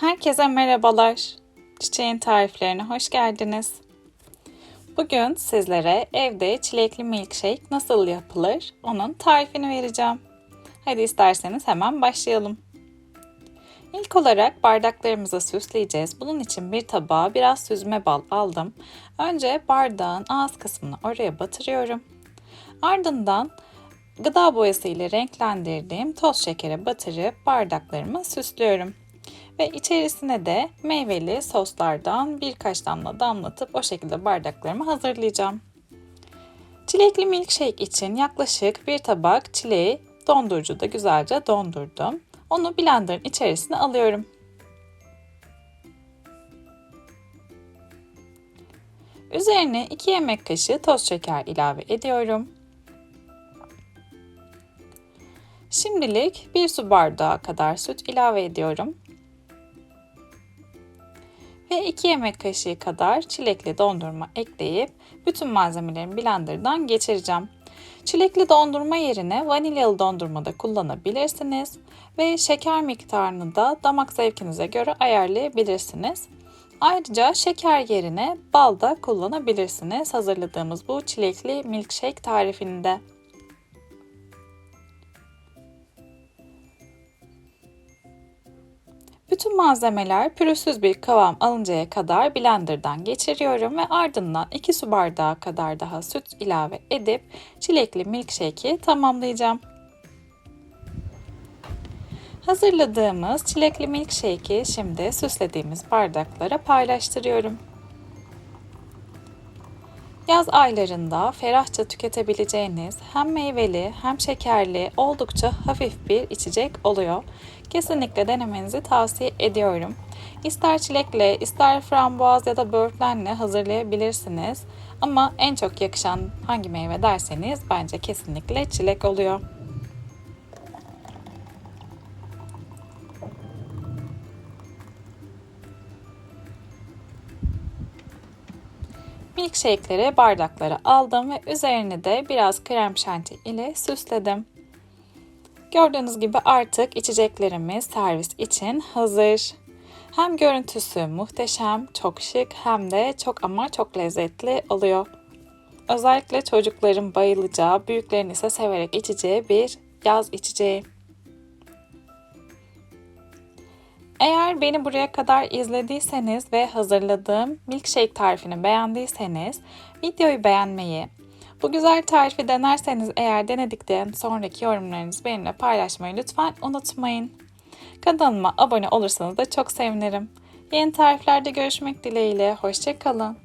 Herkese merhabalar. Çiçeğin tariflerine hoş geldiniz. Bugün sizlere evde çilekli milkshake nasıl yapılır onun tarifini vereceğim. Hadi isterseniz hemen başlayalım. İlk olarak bardaklarımızı süsleyeceğiz. Bunun için bir tabağa biraz süzme bal aldım. Önce bardağın ağız kısmını oraya batırıyorum. Ardından gıda boyası ile renklendirdiğim toz şekere batırıp bardaklarımı süslüyorum. Ve içerisine de meyveli soslardan birkaç damla damlatıp o şekilde bardaklarımı hazırlayacağım. Çilekli milkshake için yaklaşık bir tabak çileği dondurucuda güzelce dondurdum. Onu blenderın içerisine alıyorum. Üzerine 2 yemek kaşığı toz şeker ilave ediyorum. Şimdilik 1 su bardağı kadar süt ilave ediyorum. Ve 2 yemek kaşığı kadar çilekli dondurma ekleyip bütün malzemelerimi blenderdan geçireceğim. Çilekli dondurma yerine vanilyalı dondurma da kullanabilirsiniz ve şeker miktarını da damak zevkinize göre ayarlayabilirsiniz. Ayrıca şeker yerine bal da kullanabilirsiniz hazırladığımız bu çilekli milkshake tarifinde. Bütün malzemeler pürüzsüz bir kıvam alıncaya kadar blenderdan geçiriyorum ve ardından 2 su bardağı kadar daha süt ilave edip çilekli milkshake'i tamamlayacağım. Hazırladığımız çilekli milkshake'i şimdi süslediğimiz bardaklara paylaştırıyorum. Yaz aylarında ferahça tüketebileceğiniz hem meyveli hem şekerli oldukça hafif bir içecek oluyor. Kesinlikle denemenizi tavsiye ediyorum. İster çilekle, ister frambuaz ya da böğürtlenle hazırlayabilirsiniz. Ama en çok yakışan hangi meyve derseniz bence kesinlikle çilek oluyor. Milkshake'leri bardaklara aldım ve üzerini de biraz krem şanti ile süsledim. Gördüğünüz gibi artık içeceklerimiz servis için hazır. Hem görüntüsü muhteşem, çok şık hem de çok ama çok lezzetli oluyor. Özellikle çocukların bayılacağı, büyüklerin ise severek içeceği bir yaz içeceği. Eğer beni buraya kadar izlediyseniz ve hazırladığım milkshake tarifini beğendiyseniz videoyu beğenmeyi, bu güzel tarifi denerseniz eğer denedikten sonraki yorumlarınızı benimle paylaşmayı lütfen unutmayın. Kanalıma abone olursanız da çok sevinirim. Yeni tariflerde görüşmek dileğiyle. Hoşçakalın.